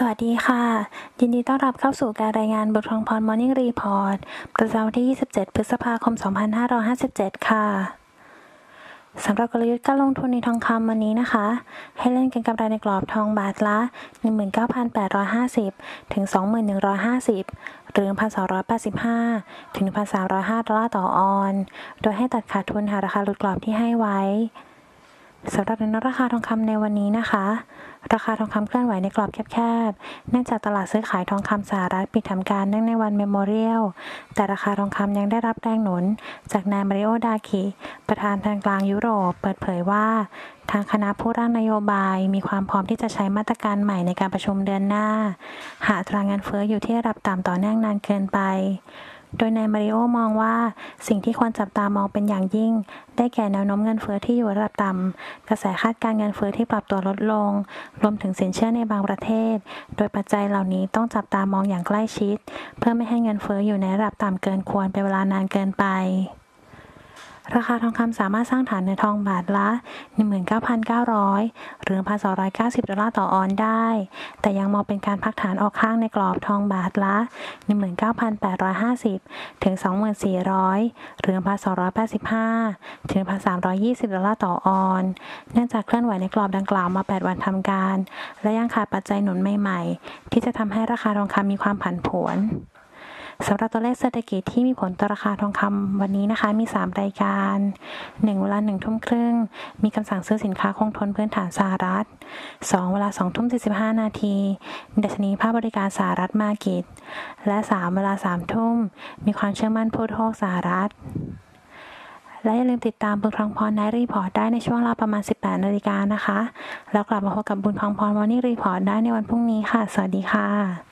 สวัสดีค่ะ ยินดีต้อนรับเข้าสู่การรายงานบททองพร Morning Report ประจำวันที่ 27 พฤษภาคม 2557 ค่ะสำหรับกลยุทธ์การลงทุนในทองคำวันนี้นะคะ ให้เล่นกันกำไรในกรอบทองบาทละ 19,850 ถึง 21,150 หรือ 1,285 ถึง 1,305 ดอลลาร์ต่อออน โดยให้ตัดขาดทุนหาราคาหลุดกรอบที่ให้ไว้ สำหรับแนวราคาทองคำในวันนี้นะคะ ราคาทองคำเคลื่อนไหวในกรอบแคบๆ เนื่องจากตลาดซื้อขายทองคำสหรัฐปิดทำการเนื่องในวันเมมโมเรียล แต่ราคาทองคำยังได้รับแรงหนุน จากนายมาริโอดาคิ ประธานธนาคารกลางยุโรป เปิดเผยว่า ทางคณะผู้ร่างนโยบายมีความพร้อมที่จะใช้มาตรการใหม่ในการประชุมเดือนหน้า หากตราเงินเฟ้ออยู่ที่ระดับต่ำต่อเนื่องนานเกินไป โดยนายมาริโอมองว่าสิ่งที่ควรจับตามองเป็นอย่างยิ่ง ได้แก่แนวโน้มเงินเฟ้อที่อยู่ระดับต่ำกระแสคาดการเงินเฟ้อที่ปรับตัวลดลง รวมถึงสินเชื่อในบางประเทศ โดยปัจจัยเหล่านี้ต้องจับตามองอย่างใกล้ชิด เพื่อไม่ให้เงินเฟ้ออยู่ในระดับต่ำเกินควรเป็นเวลานานเกินไป ราคาทองคำสามารถสร้างฐานในทองบาทละ 19,900 หรือ 1,290 ดอลลาร์ต่อออนได้ แต่ยังมองเป็นการพักฐานออกข้างในกรอบทองบาทละ 19,850 ถึง 24,000 หรือ 1,285 ถึง 1,320 ดอลลาร์ต่อออน เนื่องจากเคลื่อนไหวในกรอบดังกล่าวมา 8 วันทำการ และยังขาดปัจจัยหนุนใหม่ ๆ ที่จะทำให้ราคาทองคำมีความผันผวน สำหรับตัวเลขเศรษฐกิจที่มีผลต่อราคาทองคำวันนี้นะคะ มี 3 รายการ 1 เวลา1ทุ่มครึ่ง มีคำสั่งซื้อสินค้าคงทนพื้นฐานสหรัฐ 2 เวลา2ทุ่ม45 นาที ดัชนีภาคบริการสหรัฐมากิจและ 3 เวลา3ทุ่ม มีความเชื่อมั่นผู้บริโภคสหรัฐและอย่าลืมติดตามบุญทองพรในรีพอร์ตได้ในช่วงราประมาณ 18 นาฬิกานะคะ แล้วกลับมาพบกับบุญทองพรมอร์นิ่งรีพอร์ตได้ในวันพรุ่งนี้ค่ะ สวัสดีค่ะ